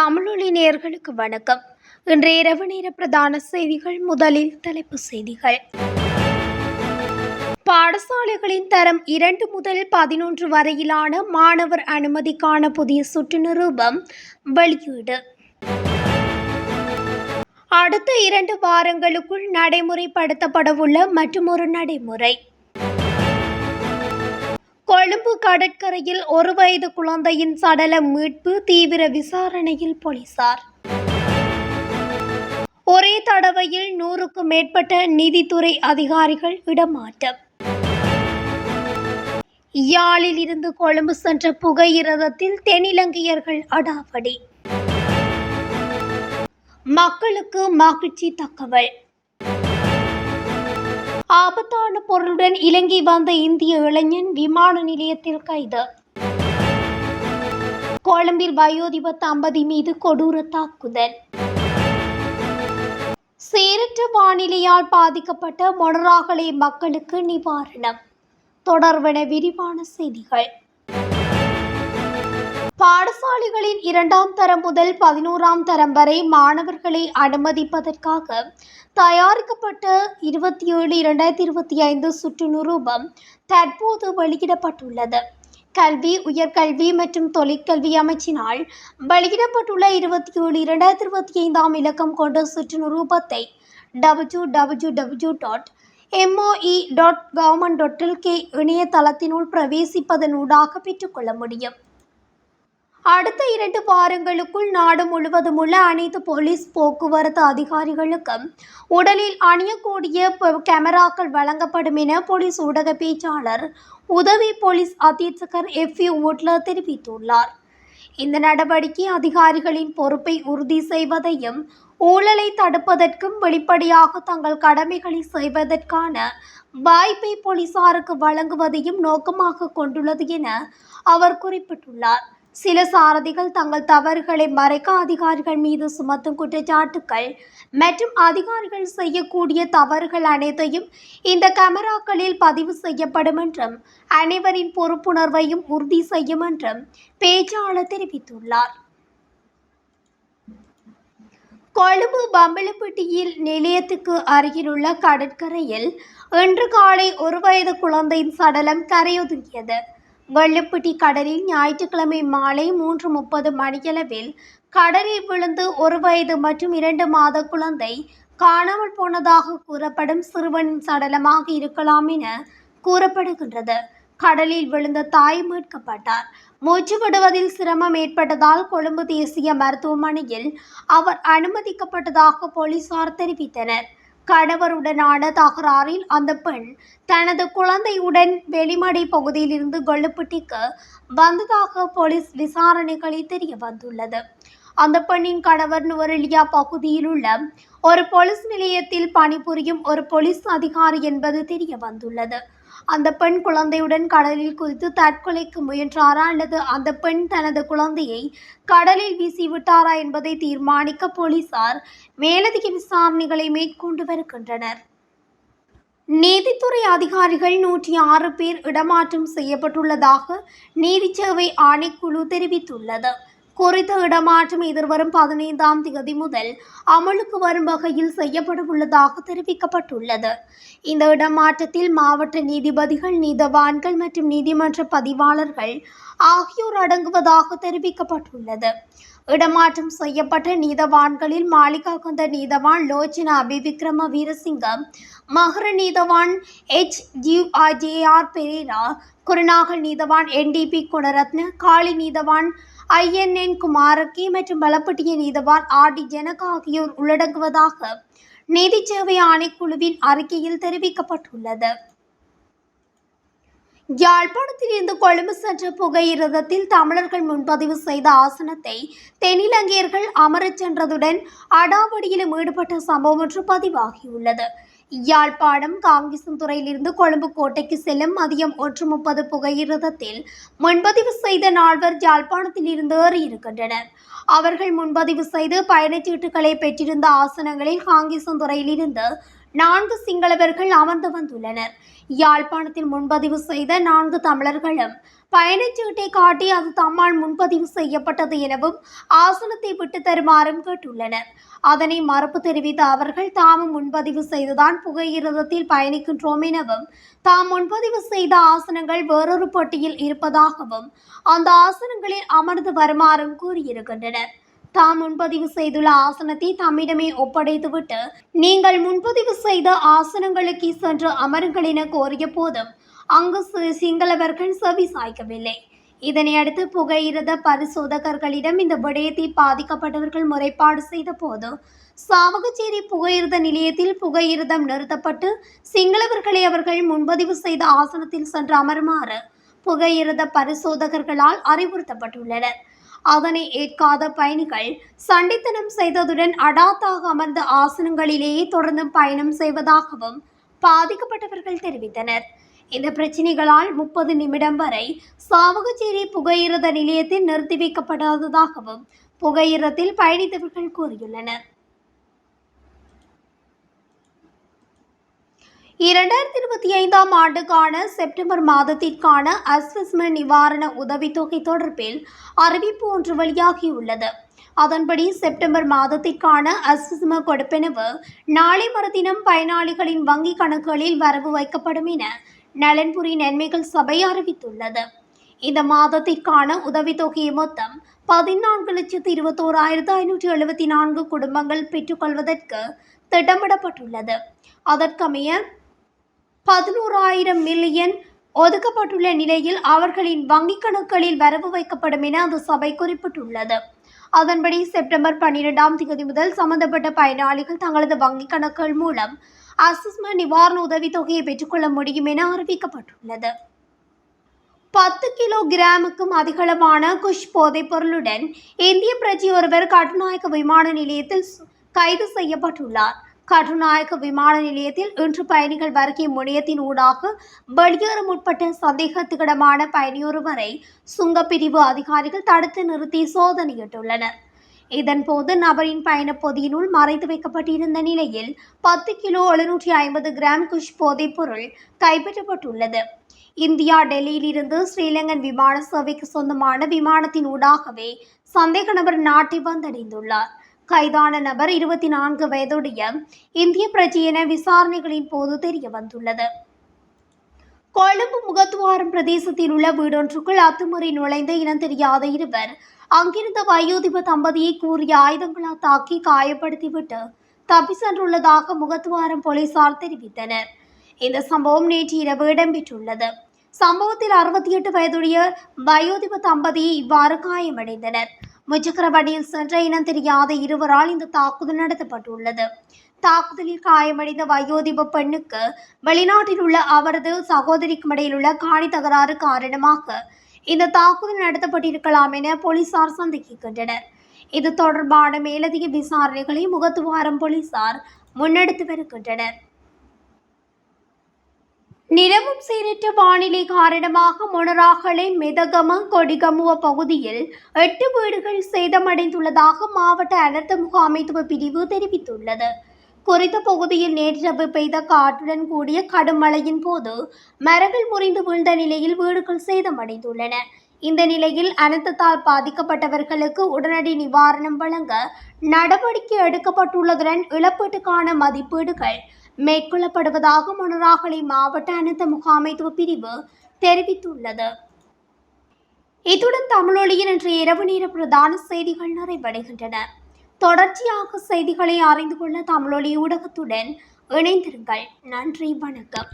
தமிழொலி நேர்களுக்கு வணக்கம். இன்றைய இரவு நேர பிரதான செய்திகள் முதலில் தலைப்பு செய்திகள். பாடசாலைகளின் தரம் இரண்டு முதல் பதினொன்று வரையிலான மாணவர் அனுமதிக்கான புதிய சுற்று நிரூபம் வெளியீடு. அடுத்த இரண்டு வாரங்களுக்குள் நடைமுறைப்படுத்தப்படவுள்ள மற்றொரு நடைமுறை. கொழும்பு கடற்கரையில் ஒரு வயது குழந்தையின் சடல மீட்பு தீவிர விசாரணையில் போலீசார். ஒரே தடவையில் நூறுக்கும் மேற்பட்ட நீதித்துறை அதிகாரிகள் இடமாற்றம். யாழில் இருந்து கொழும்பு சென்ற புகையிரதத்தில் தென்னிலங்கையர்கள் அடாவடி. மக்களுக்கு மகிழ்ச்சி தகவல். ஆபத்தான பொருளுடன் இலங்கை வந்த இந்திய இளைஞன் விமான நிலையத்தில் கைது. கொழும்பில் வயோதிப தம்பதி மீது கொடூர தாக்குதல். சீரற்ற வானிலையால் பாதிக்கப்பட்ட மொனராகலை மக்களுக்கு நிவாரணம். தொடர்பென விரிவான செய்திகள். பாடசாலைகளின் இரண்டாம் தரம் முதல் பதினோராம் தரம் வரை மாணவர்களை அனுமதிப்பதற்காக தயாரிக்கப்பட்ட இருபத்தி ஏழு இரண்டாயிரத்தி இருபத்தி ஐந்து சுற்றுநுரூபம் தற்போது வெளியிடப்பட்டுள்ளது. கல்வி உயர்கல்வி மற்றும் தொழிற்கல்வி அமைச்சினால் வெளியிடப்பட்டுள்ள இருபத்தி ஏழு இரண்டாயிரத்தி இருபத்தி ஐந்தாம் இலக்கம் கொண்ட சுற்றுநுரூபத்தை W W W dot MOE dot government dot LK இணையதளத்தினுள் பிரவேசிப்பதனூடாக பெற்றுக்கொள்ள முடியும். அடுத்த இரண்டு வாரங்களுக்குள் நாடு முழுவதும் உள்ள அனைத்து போலீஸ் போக்குவரத்து அதிகாரிகளுக்கும் உடலில் அணியக்கூடிய கேமராக்கள் வழங்கப்படும் என போலீஸ் ஊடக பேச்சாளர் உதவி போலீஸ் அத்தீட்சகர் எஃப் யூ உட்லர் தெரிவித்துள்ளார். இந்த நடவடிக்கை அதிகாரிகளின் பொறுப்பை உறுதி செய்வதையும் ஊழலை தடுப்பதற்கும் வெளிப்படையாக தங்கள் கடமைகளை செய்வதற்கான வாய்ப்பை போலீசாருக்கு வழங்குவதையும் நோக்கமாக கொண்டுள்ளது என அவர் குறிப்பிட்டுள்ளார். சில சாரதிகள் தங்கள் தவறுகளை மறைக்க அதிகாரிகள் மீது சுமத்தும் குற்றச்சாட்டுக்கள் மற்றும் அதிகாரிகள் செய்யக்கூடிய தவறுகள் அனைத்தையும் இந்த கேமராக்களில் பதிவு செய்யப்படும் என்றும் அனைவரின் பொறுப்புணர்வையும் உறுதி செய்யும் என்றும் பேச்சாளர் தெரிவித்துள்ளார். கொழும்பு பம்பளப்பட்டியில் நிலையத்துக்கு அருகிலுள்ள கடற்கரையில் இன்று காலை ஒரு வயது குழந்தையின் சடலம் கரையொதுங்கியது. வள்ளுப்பிட்டி கடலில் ஞாயிற்றுக்கிழமை மாலை மூன்று முப்பது மணியளவில் கடலில் விழுந்து ஒரு வயது மற்றும் இரண்டு மாத குழந்தை காணாமல் போனதாக கூறப்படும் சிறுவனின் சடலமாக இருக்கலாம் என கூறப்படுகின்றது. கடலில் விழுந்த தாய் மீட்கப்பட்டார். மூச்சு விடுவதில் சிரமம் ஏற்பட்டதால் கொழும்பு தேசிய மருத்துவமனையில் அவர் அனுமதிக்கப்பட்டதாக போலீசார் தெரிவித்தனர். கணவருடனான தகராறில் அந்த பெண் தனது குழந்தையுடன் வெளிமடை பகுதியிலிருந்து கொள்ளுப்பட்டிக்கு வந்ததாக போலீஸ் விசாரணைகளில் தெரிய வந்துள்ளது. அந்த பெண்ணின் கணவர் நுவரெலியா பகுதியில் உள்ள ஒரு போலீஸ் நிலையத்தில் பணிபுரியும் ஒரு போலீஸ் அதிகாரி என்பது தெரிய வந்துள்ளது. அந்த பெண் குழந்தையுடன் கடலில் குதித்து தற்கொலைக்கு முயன்றாரா அல்லது அந்த பெண் தனது குழந்தையை கடலில் வீசிவிட்டாரா என்பதை தீர்மானிக்க போலீசார் மேலதிக விசாரணைகளை மேற்கொண்டு வருகின்றனர். நீதித்துறை அதிகாரிகள் நூற்றி ஆறு பேர் இடமாற்றம் செய்யப்பட்டுள்ளதாக நீதிச்சேவை ஆணைக்குழு தெரிவித்துள்ளது. குறித்த இடமாற்றம் எதிர்வரும் பதினைந்தாம் தேதி முதல் அமலுக்கு வரும் வகையில் செய்யப்பட உள்ளதாக தெரிவிக்கப்பட்டுள்ளது. இந்த இடமாற்றத்தில் மாவட்ட நீதிபதிகள் நீதவான்கள் மற்றும் நீதிமன்ற பதிவாளர்கள் ஆகியோர் அடங்குவதாக தெரிவிக்கப்பட்டுள்ளது. இடமாற்றம் செய்யப்பட்ட நீதவான்களில் மாளிகாகந்த நீதவான் லோச்சனா அபிவிக்ரம வீரசிங்கம் மகர நீதவான் H G J Perera Kurunegala நீதவான் என்டிபி குணரத்ன காளி நீதவான் ஐஎன்என் குமாரக்கி மற்றும் பலப்பட்டிய நீதவான் ஆர் டி ஜனக ஆகியோர் உள்ளடங்குவதாக நீதிச்சேவை ஆணைக்குழுவின் அறிக்கையில் தெரிவிக்கப்பட்டுள்ளது. யாழ்ப்பாணத்தில் இருந்து கொழும்பு சென்ற புகையிரதத்தில் தமிழர்கள் முன்பதிவு செய்த ஆசனத்தை தென்னிலங்கையர்கள் அமரச் சென்றதுடன் அடாவடியிலும் ஈடுபட்ட சம்பவம் ஒன்று பதிவாகியுள்ளது. யாழ்ப்பாணம் காங்கிசந்துறையிலிருந்து கொழும்பு கோட்டைக்கு செல்லும் மதியம் ஒன்று முப்பது புகையிரதத்தில் முன்பதிவு செய்த நால்வர் யாழ்ப்பாணத்தில் இருந்து ஏறியிருக்கின்றனர் அவர்கள் முன்பதிவு செய்து பயணச்சீட்டுகளை பெற்றிருந்த ஆசனங்களில் காங்கிசந்துறையிலிருந்து நான்கு சிங்களவர்கள் அமர்ந்து வந்துள்ளனர். யாழ்ப்பாணத்தில் முன்பதிவு செய்த நான்கு தமிழர்களும் பயணச்சீட்டை காட்டி அது தம்மால் முன்பதிவு செய்யப்பட்டது எனவும் ஆசனத்தை விட்டு தருமாறும் கேட்டுள்ளனர். அதனை மறுப்பு தெரிவித்த அவர்கள் தாமும் முன்பதிவு செய்துதான் புகையிரதத்தில் பயணிக்கின்றோம் எனவும் தாம் முன்பதிவு செய்த ஆசனங்கள் வேறொரு பட்டியில் இருப்பதாகவும் அந்த ஆசனங்களில் அமர்ந்து வருமாறும் கூறியிருக்கின்றனர். தாம் முன்பதிவு செய்துள்ள ஆசனத்தை தம்மிடமே ஒப்படைத்துவிட்டு நீங்கள் முன்பதிவு செய்த ஆசனங்களுக்கு சென்று அமருங்கள் என கோரிய போதும் அங்கு சிங்களவர்கள் செவி சாய்க்கவில்லை. இதனையடுத்து புகையிரத பரிசோதகர்களிடம் இந்த விடயத்தை பாதிக்கப்பட்டவர்கள் முறைப்பாடு செய்த போது சாவகச்சேரி புகையிரத நிலையத்தில் புகையிரதம் நிறுத்தப்பட்டு சிங்களவர்களை அவர்கள் முன்பதிவு செய்த ஆசனத்தில் சென்று அமருமாறு புகையிரத பரிசோதகர்களால் அறிவுறுத்தப்பட்டுள்ளனர். அதனை ஏற்காத பயணிகள் சண்டித்தனம் செய்ததுடன் அடாத்தாக அமர்ந்த ஆசனங்களிலேயே தொடர்ந்து பயணம் செய்வதாகவும் பாதிக்கப்பட்டவர்கள் தெரிவித்தனர். இந்த பிரச்சினைகளால் முப்பது நிமிடம் வரை சாவகச்சேரி புகையிரத நிலையத்தில் நிறுத்தி வைக்கப்படாததாகவும் புகையிரத்தில் பயணித்தவர்கள் கூறியுள்ளனர். இரண்டாயிரத்தி இருபத்தி ஐந்தாம் ஆண்டுக்கான செப்டம்பர் மாதத்திற்கான அஸ்வஸ்ம நிவாரண உதவித்தொகை தொடர்பில் அறிவிப்பு ஒன்று வெளியாகியுள்ளது. அதன்படி செப்டம்பர் மாதத்திற்கான அஸ்வஸ்ம கொடுப்பெனவு நாளை மறுதினம் பயனாளிகளின் வங்கிக் கணக்குகளில் வரவு வைக்கப்படும் என நலன்புரி நன்மைகள் சபை அறிவித்துள்ளது. இந்த மாதத்திற்கான உதவித்தொகையை மொத்தம் பதினான்கு லட்சத்து இருபத்தோராயிரத்து ஐநூற்றி எழுபத்தி நான்கு குடும்பங்கள் பெற்றுக்கொள்வதற்கு திட்டமிடப்பட்டுள்ளது. அதற்கமைய பதினோராயிரம் மில்லியன் ஒதுக்கப்பட்டுள்ள நிலையில் அவர்களின் வங்கிக் கணக்குகளில் வரவு வைக்கப்படும் என அந்த சபை குறிப்பிட்டுள்ளது. அதன்படி செப்டம்பர் பன்னிரெண்டாம் தேதி முதல் சம்பந்தப்பட்ட பயனாளிகள் தங்களது வங்கிக் கணக்குகள் மூலம் அசஸ்மெண்ட் நிவாரண உதவித்தொகையை பெற்றுக்கொள்ள முடியும் என அறிவிக்கப்பட்டுள்ளது. பத்து கிலோ கிராமுக்கும் அதிகளவான குஷ் போதைப் பொருளுடன் இந்திய பிரஜை ஒருவர் கட்டுநாயக்க விமான நிலையத்தில் கைது செய்யப்பட்டுள்ளார். கட்டுநாயக்க விமான நிலையத்தில் இன்று பயணிகள் வருகை முனையத்தின் ஊடாக வெளியேற முற்பட்ட சந்தேகத்துக்கிடமான பயணியொருவரை சுங்கப்பிரிவு அதிகாரிகள் தடுத்து நிறுத்தி சோதனையிட்டுள்ளனர். இதன்போது நபரின் பயணப் பொதியினுள் மறைத்து வைக்கப்பட்டிருந்த நிலையில் பத்து கிலோ எழுநூற்றி ஐம்பது கிராம் குஷ் போதைப் பொருள் கைப்பற்றப்பட்டுள்ளது. இந்தியா டெல்லியிலிருந்து ஸ்ரீலங்கன் விமான சேவைக்கு சொந்தமான விமானத்தின் ஊடாகவே சந்தேக நபர் நாட்டை வந்தடைந்துள்ளார். கைதான நபர் இருபத்தி நான்கு வயதுடைய இந்திய பிரஜை என விசாரணைகளின் போது தெரிய வந்துள்ளது. கொழும்பு முகத்துவாரம் பிரதேசத்தில் உள்ள வீடொன்றுக்குள் அத்துமுறை நுழைந்த இனம் தெரியாத இருவர் அங்கிருந்த வயோதிப தம்பதியை கூறிய ஆயுதங்களால் தாக்கி காயப்படுத்திவிட்டு தப்பி சென்றுள்ளதாக முகத்துவாரம் போலீசார் தெரிவித்தனர். இந்த சம்பவம் நேற்று இரவு இடம்பெற்றுள்ளது. சம்பவத்தில் அறுபத்தி எட்டு வயதுடைய வயோதிப தம்பதி இவ்வாறு காயமடைந்தனர். முச்சக்கர சென்ற இனம் தெரியாத இருவரால் இந்த தாக்குதல் நடத்தப்பட்டுள்ளது. தாக்குதலில் காயமடைந்த வயோதிப பெண்ணுக்கு வெளிநாட்டில் உள்ள அவரது சகோதரிக்கும் இடையில் உள்ள காணி தகராறு காரணமாக இந்த தாக்குதல் நடத்தப்பட்டிருக்கலாம் என போலீசார் சந்தேகிக்கின்றனர். இது தொடர்பான மேலதிக விசாரணைகளை முகத்துவாரம் போலீசார் முன்னெடுத்து வருகின்றனர். நிலவும் சீரற்ற வானிலை காரணமாக மொனராகலை மிதகம கொடிகமுவ பகுதியில் எட்டு வீடுகள் சேதமடைந்துள்ளதாக மாவட்ட அனர்த்த முகாமைத்துவ பிரிவு தெரிவித்துள்ளது. குறித்த பகுதியில் நேற்றிரவு பெய்த காற்றுடன் கூடிய கடும் மழையின் போது மரங்கள் முறிந்து விழுந்த நிலையில் வீடுகள் சேதமடைந்துள்ளன. இந்த நிலையில் அனர்த்தத்தால் பாதிக்கப்பட்டவர்களுக்கு உடனடி நிவாரணம் வழங்க நடவடிக்கை எடுக்கப்பட்டுள்ளதுடன் இழப்பீட்டுக்கான மதிப்பீடுகள் மேற்கொள்ளப்படுவதாக மொனராகலை மாவட்ட அனர்த்த முகாமைத்துவ பிரிவு தெரிவித்துள்ளது. இத்துடன் தமிழொலியின் இன்று இரவு நேர பிரதான செய்திகள் நிறைவடைகின்றன. தொடர்ச்சியாக செய்திகளை அறிந்து கொள்ள தமிழொலி ஊடகத்துடன் இணைந்திருங்கள். நன்றி வணக்கம்.